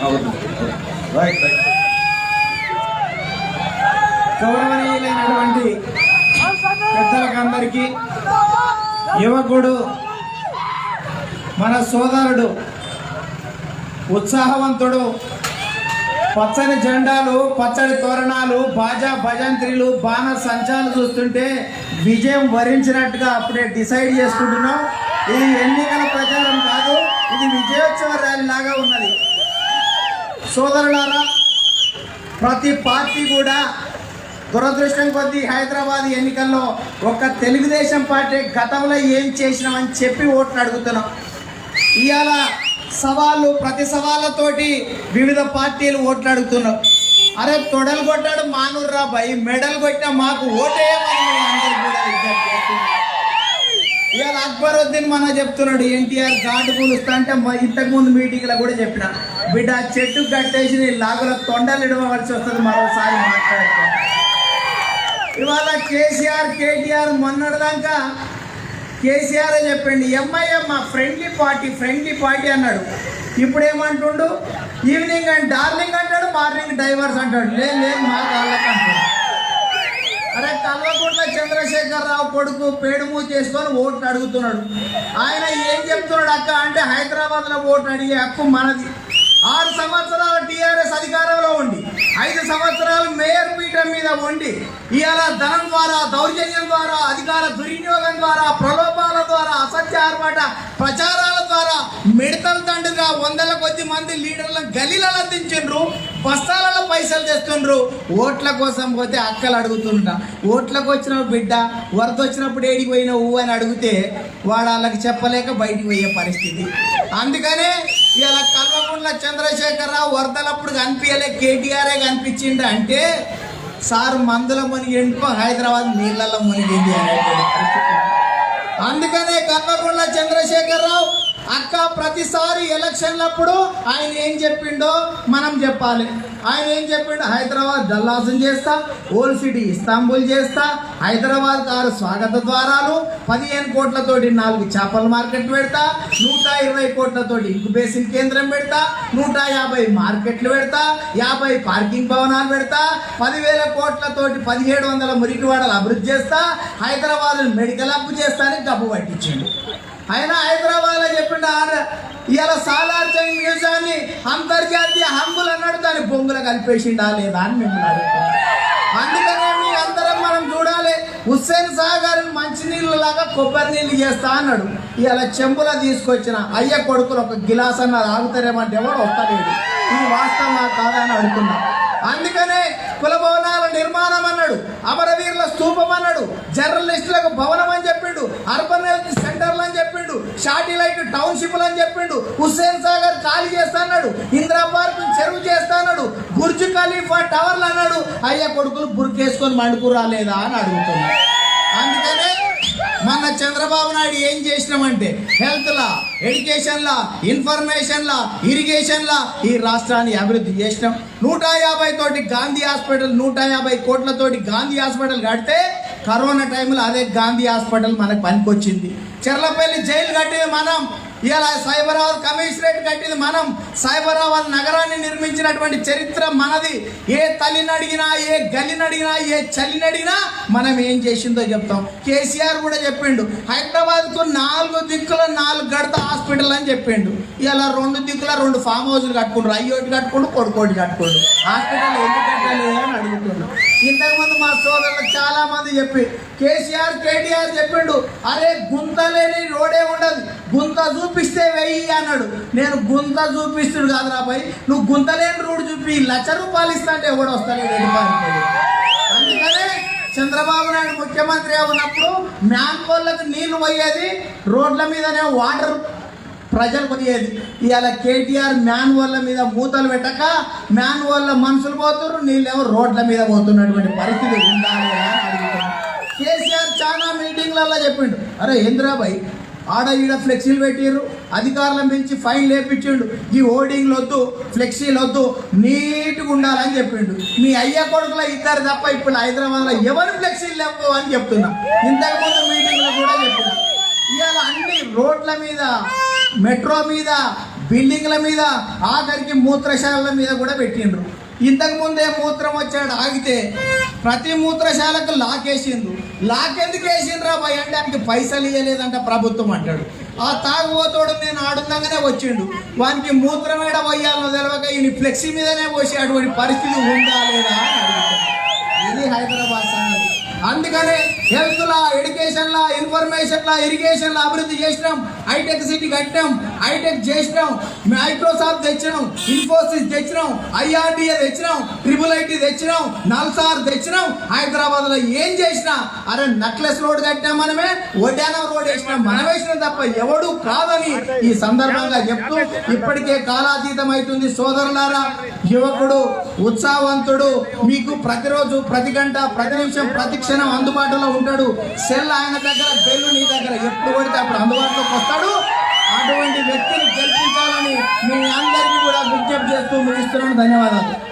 Right right గౌరవనీయులైనటువంటి పెద్దలకందరికీ యువకుడు మన సోదరుడు ఉత్సాహవంతుడు పచ్చని జెండాలు పచ్చడి తోరణాలు బాజా భజంత్రిలు బాణ సంచాలు చూస్తుంటే విజయం వరించినట్టుగా అప్పుడే డిసైడ్ చేసుకుంటున్నాం. ఇది ఎన్నికల ప్రచారం కాదు ఇది విజయోత్సవ ర్యాలీ లాగా ఉన్నది. సోదరులారా ప్రతి పార్టీ కూడా దురదృష్టం కొద్దీ హైదరాబాద్ ఎన్నికల్లో ఒక తెలుగుదేశం పార్టీ గతంలో ఏం చేసినామని చెప్పి ఓట్లు అడుగుతున్నాం. ఇవాళ సవాళ్ళు ప్రతి సవాళ్ళతోటి వివిధ పార్టీలు ఓట్లు అడుగుతున్నాం. అరే తొడలు కొట్టాడు మానూర్రా భయ్ మెడల్ కొట్టినా మాకు ఓటేయమని అందరూ కూడా ఇవాళ అక్బరుద్దీన్ మన చెప్తున్నాడు ఎన్టీఆర్ ఘాటు కూలుస్తా అంటే ఇంతకు ముందు మీటింగ్లో కూడా చెప్పిన. బిడ్డ చెట్టు కట్టేసి నీ లాగుల తొండలు ఇడవలసి వస్తుంది మరోసారి మాట్లాడుకో. ఇవాళ కేసీఆర్ కేటీఆర్ మొన్నటిదాకా కేసీఆర్ చెప్పండి ఎంఐఎం మా ఫ్రెండ్లీ పార్టీ ఫ్రెండ్లీ పార్టీ అన్నాడు. ఇప్పుడు ఏమంటుండు ఈవినింగ్ అండ్ డార్లింగ్ అంటాడు మార్నింగ్ డైవర్స్ అంటాడు. లేదు లేదు మా కాళ్ళకి అంటాడు. అరే కల్వకుంట్ల చంద్రశేఖరరావు కొడుకు పేడుమూ చేసుకొని ఓట్లు అడుగుతున్నాడు. ఆయన ఏం చెప్తున్నాడు అక్క అంటే హైదరాబాద్లో ఓట్లు అడిగే హక్కు మనది. ఆరు సంవత్సరాల టీఆర్ఎస్ అధికారంలో ఉండి ఐదు సంవత్సరాలు మేయర్ పీఠం మీద ఉండి ఇవాళ ధనం ద్వారా దౌర్జన్యం ద్వారా అధికార దుర్వినియోగం ద్వారా ప్రలోభాల ద్వారా అసత్య ఆర్పాట ప్రచారాల ద్వారా మిడతల తండ్రిగా వందల కొద్ది మంది లీడర్లను గలీలలో దించిండ్రు బస్తాలలో పైసలు తెస్తుండ్రు. ఓట్ల కోసం పోతే అక్కలు అడుగుతుంట ఓట్లకు వచ్చిన బిడ్డ వరద వచ్చినప్పుడు ఏడికి పోయిన ఊ అని అడిగితే వాడు వాళ్ళకి చెప్పలేక బయటికి పోయే పరిస్థితి. అందుకనే ఇలా కల్వకుంట్ల చంద్రశేఖరరావు వరదలప్పుడు కనిపించలే కేటీఆర్ఏ కనిపించిండు అంటే సార్ మందుల మునిగిండుకో హైదరాబాద్ నీళ్ళల్లో మునిగింది అనేటువంటి పరిస్థితి. అందుకనే కల్వకుంట్ల చంద్రశేఖరరావు అక్క ప్రతిసారి ఎలక్షన్లప్పుడు ఆయన ఏం చెప్పిండో మనం చెప్పాలి. ఆయన ఏం చెప్పిండు? హైదరాబాద్ దల్లాసం చేస్తా ఓల్డ్ సిటీ ఇస్తాంబుల్ చేస్తా హైదరాబాద్ కారు స్వాగత ద్వారాలు పదిహేను కోట్లతోటి నాలుగు చేపల మార్కెట్ పెడతా నూట ఇరవై కోట్లతోటి ఇంకుబేషన్ కేంద్రం పెడతా నూట యాభై మార్కెట్లు పెడతా యాభై పార్కింగ్ భవనాలు పెడతా పదివేల కోట్లతోటి పదిహేడు వందల మురికివాడలు అభివృద్ధి చేస్తా హైదరాబాద్ మెడికల్ అప్పు చేస్తానని డబ్బు పట్టించిండు. ఆయన హైదరాబాద్లో చెప్పిండు ఇవాళ సాలార్ జంగ్ మ్యూజియాన్ని అంతర్జాతీయ హంగులు అన్నాడు దాని బొంగులు కలిపేసిండా లేదా అని మిమ్మల్ని అందుకనే మీ అందరం మనం చూడాలి హుస్సేన్ సాగర్ మంచినీళ్ళు లాగా కొబ్బరి నీళ్ళు చేస్తా అన్నాడు. ఇవాళ చెంబుల తీసుకొచ్చిన అయ్య కొడుకులు ఒక గిలాస్ అన్న తాగుతారేమంటే ఎవరు వస్తలేదు. ఈ వాస్తవం కాదా అని అడుగుతున్నా. అందుకనే కుల భవనాల నిర్మాణం అన్నాడు అమరవీరుల స్థూపం అన్నాడు జర్నలిస్టులకు భవనం అని చెప్పిండు అర్బన్ హెల్త్ సెంటర్లు అని చెప్పిండు షాటిలైట్ టౌన్షిప్లు అని చెప్పిండు హుస్సేన్ సాగర్ ఖాళీ చేస్తా అన్నాడు ఇందిరా పార్క్ చెరువు చేస్తా అన్నాడు బుర్జ్ ఖలీఫా టవర్లు అన్నాడు అయ్య కొడుకులు బుర్కేసుకొని మండుకురా లేదా అని అడుగుతున్నాడు. అందుకనే మన చంద్రబాబు నాయుడు ఏం చేసినామంటే హెల్త్ లా ఎడ్యుకేషన్ లా ఇన్ఫర్మేషన్ లా ఇరిగేషన్ లా ఈ రాష్ట్రాన్ని అభివృద్ధి చేసినాం. నూట యాభై తోటి గాంధీ హాస్పిటల్ నూట యాభై కోట్లతోటి గాంధీ హాస్పిటల్ కడితే కరోనా టైంలో అదే గాంధీ హాస్పిటల్ మనకు పనికొచ్చింది. చెర్లపల్లి జైలు కట్టింది మనం ఇలా సైబరాబాద్ కమిషనరేట్ కట్టింది మనం. సైబరాబాద్ నగరాన్ని నిర్మించినటువంటి చరిత్ర మనది. ఏ తల్లిని అడిగినా ఏ గల్లిని అడిగినా ఏ చల్లిని అడిగినా మనం ఏం చేసిందో చెప్తాం. కేసీఆర్ కూడా చెప్పిండు. హైదరాబాద్కు నాలుగు దిక్కుల నాలుగు గడత హాస్పిటల్ అని చెప్పిండు. ఇలా రెండు దిక్కుల రెండు ఫామ్ హౌస్లు కట్టుకుంటారు అయ్యోటి కట్టుకుంటూ కొడుకోటి కట్టుకోండు హాస్పిటల్ ఎందుకు కట్టలేదు అని అడుగుతున్నాడు ఇంతకుముందు మా సోదరులు చాలామంది చెప్పి కేసీఆర్ కేటీఆర్ చెప్పిండు. అరే గుంతలేని రోడ్ గుంత చూపిస్తే వెయ్యి అన్నాడు. నేను గుంత చూపిస్తుడు కాదురా పోయి నువ్వు గుంత లేని రోడ్డు చూపి లక్ష రూపాయలు ఇస్తా అంటే ఎవడు వస్తాడు? అందుకనే చంద్రబాబు నాయుడు ముఖ్యమంత్రి ఉన్నప్పుడు మ్యాంకోళ్ళకు నీళ్ళు పోయేది రోడ్ల మీదనే వాటర్ ప్రజలు పోయేది. ఇవాళ కేటీఆర్ మ్యాన్ వాళ్ళ మీద మూతలు పెట్టక మ్యాన్ వాళ్ళ మనుషులు పోతున్నారు నీళ్ళేమో రోడ్ల మీద పోతున్నటువంటి పరిస్థితి ఉండాలి కేసీఆర్ చాలా మీటింగ్లలో చెప్పిండు. అరే ఇంద్రాబాయ్ ఆడ ఈడ ఫ్లెక్సీలు పెట్టిర్రు. అధికారులను పిలిచి ఫైన్ లేపించిండు. ఈ హోర్డింగ్లు వద్దు ఫ్లెక్సీలు వద్దు నీట్గా ఉండాలని చెప్పిండు. మీ అయ్య కొడుకుల ఇద్దరు తప్ప ఇప్పుడు హైదరాబాద్లో ఎవరు ఫ్లెక్సీలు లేవు అని చెప్తున్నా. ఇంతకుముందు మీటింగ్లో కూడా చెప్పిన. ఇవాళ అన్ని రోడ్ల మీద మెట్రో మీద బిల్డింగ్ల మీద ఆఖరికి మూత్రశాలల మీద కూడా పెట్టిండ్రు. ఇంతకుముందే మూత్రం వచ్చాడు ఆగితే ప్రతి మూత్రశాలకు లాకేసిండ్రు. లాక్ ఎందుకు వేసిండ్రా భయ అంటే ఆయనకి పైసలు ఇవ్వలేదంట ప్రభుత్వం అంటాడు. ఆ తాగుబోతోడు నేను ఆడుందంగానే వచ్చిండు. వానికి మూత్రం ఏడ పోయాలో తెలవక ఈయన ఫ్లెక్సీ మీదనే పోసి అటువంటి పరిస్థితి ఉందా లేదా అని అడుగుతాడు ఇది హైదరాబాద్ అందుకనే హెల్త్ లా ఎడ్యుకేషన్ లా ఇన్ఫర్మేషన్ లా ఇరిగేషన్ లా అభివృద్ధి చేసినాం. హైటెక్ సిటీ కట్టినాం. హైటెక్ చేసినాం. మైక్రోసాఫ్ట్ తెచ్చినాం. ఇన్ఫోసిస్ తెచ్చినాం. ఐఆర్డిఏ తెచ్చినాం. ట్రిపుల్ ఐటీ తెచ్చినాం. నల్సార్ తెచ్చినాం. హైదరాబాద్లో ఏం చేసినా అరే నక్లెస్ రోడ్ కట్టినాం మనమే ఒడ్డానం రోడ్ వేసినాం మనం వేసినాం తప్ప ఎవడు కాదని ఈ సందర్భంగా చెప్తూ ఇప్పటికే కాలాతీతం అవుతుంది. సోదరులారా యువకుడు ఉత్సాహవంతుడు మీకు ప్రతిరోజు ప్రతి గంట ప్రతి నిమిషం ప్రతి తక్షణం అందుబాటులో ఉంటాడు. సెల్ ఆయన దగ్గర బెల్లు నీ దగ్గర. ఎప్పుడు పడితే అప్పుడు అందుబాటులోకి వస్తాడు. అటువంటి వ్యక్తిని గెలిపించాలని మీ అందరికీ కూడా విజ్ఞప్తి చేస్తూ ముగిస్తున్నాను. ధన్యవాదాలు.